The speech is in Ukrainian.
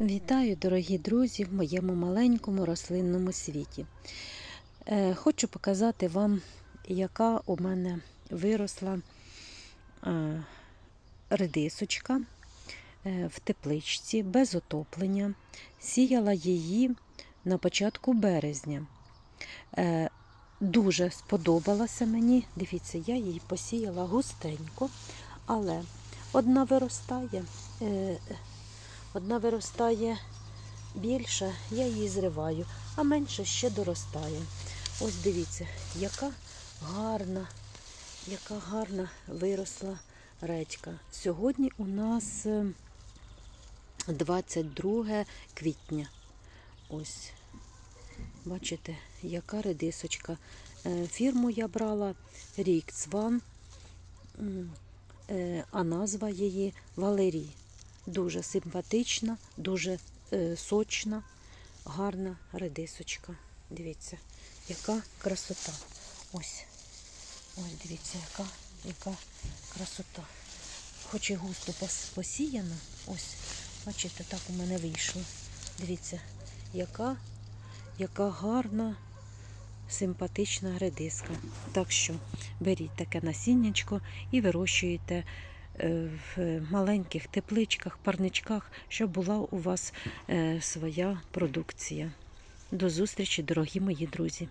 Вітаю, дорогі друзі, в моєму маленькому рослинному світі. Е, Хочу показати вам, яка у мене виросла е, редисочка е, в тепличці без отоплення. Сіяла її на початку березня. Дуже сподобалася мені. Дивіться, я її посіяла густенько, але одна виростає. Е, Одна виростає більше, я її зриваю, а менше ще доростає. Ось дивіться, яка гарна, яка гарна виросла редька. Сьогодні у нас е, 22 квітня. Ось, бачите, яка редисочка. Е, Фірму я брала Рікцван, м, е, а назва її Валерій. Дуже симпатична, дуже е, сочна, гарна редисочка. Дивіться, яка красота. Ось. Ось дивіться, яка, яка красота. Хоч і густо посіяна. Ось, бачите, так у мене вийшло. Дивіться, яка, яка гарна, симпатична редиска. Так що беріть таке насіннячко і вирощуєте в маленьких тепличках, парничках, щоб була у вас е, своя продукція. До зустрічі, дорогі мої друзі!